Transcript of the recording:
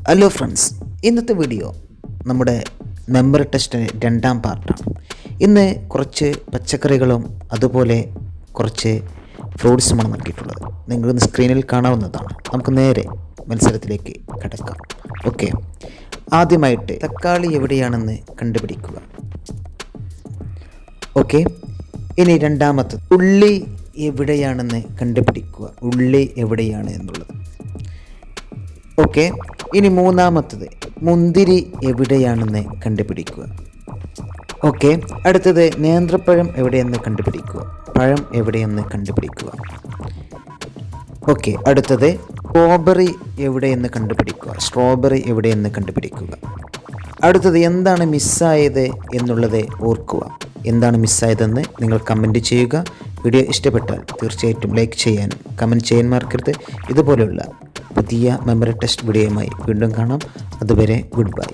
Hello friends ഇന്നത്തെ video നമ്മുടെ member ടെസ്റ്റിന് രണ്ടാം പാർട്ടാണ് ഇന്ന് കുറച്ച് പച്ചക്കറികളും അതുപോലെ കുറച്ച് ഫ്രൂട്ട്സുമാണ് നൽകിയിട്ടുള്ളത്. നിങ്ങളിന്ന് സ്ക്രീനിൽ കാണാവുന്നതാണ്. നമുക്ക് നേരെ മത്സരത്തിലേക്ക് കിടക്കാം. ഓക്കെ ആദ്യമായിട്ട് തക്കാളി എവിടെയാണെന്ന് കണ്ടുപിടിക്കുക. ഓക്കെ ഇനി രണ്ടാമത്തെ ഉള്ളി എവിടെയാണെന്ന് കണ്ടുപിടിക്കുക. ഉള്ളി എവിടെയാണ് എന്നുള്ളത്. ഓക്കെ ഇനി മൂന്നാമത്തത് മുന്തിരി എവിടെയാണെന്ന് കണ്ടുപിടിക്കുക. ഓക്കെ അടുത്തത് നേന്ത്രപ്പഴം എവിടെയെന്ന് കണ്ടുപിടിക്കുക. പഴം എവിടെയെന്ന് കണ്ടുപിടിക്കുക. ഓക്കെ അടുത്തത് സ്ട്രോബെറി എവിടെയെന്ന് കണ്ടുപിടിക്കുക. സ്ട്രോബെറി എവിടെയെന്ന് കണ്ടുപിടിക്കുക. അടുത്തത് എന്താണ് മിസ്സായത് എന്നുള്ളത് ഓർക്കുക. എന്താണ് മിസ്സായതെന്ന് നിങ്ങൾ കമന്റ് ചെയ്യുക. വീഡിയോ ഇഷ്ടപ്പെട്ടാൽ തീർച്ചയായിട്ടും ലൈക്ക് ചെയ്യാനും കമന്റ് ചെയ്യാൻ മറക്കരുത്. ഇതുപോലെയുള്ള പുതിയ മെമ്മറി ടെസ്റ്റ് വീഡിയോയുമായി വീണ്ടും കാണാം. അതുവരെ ഗുഡ് ബൈ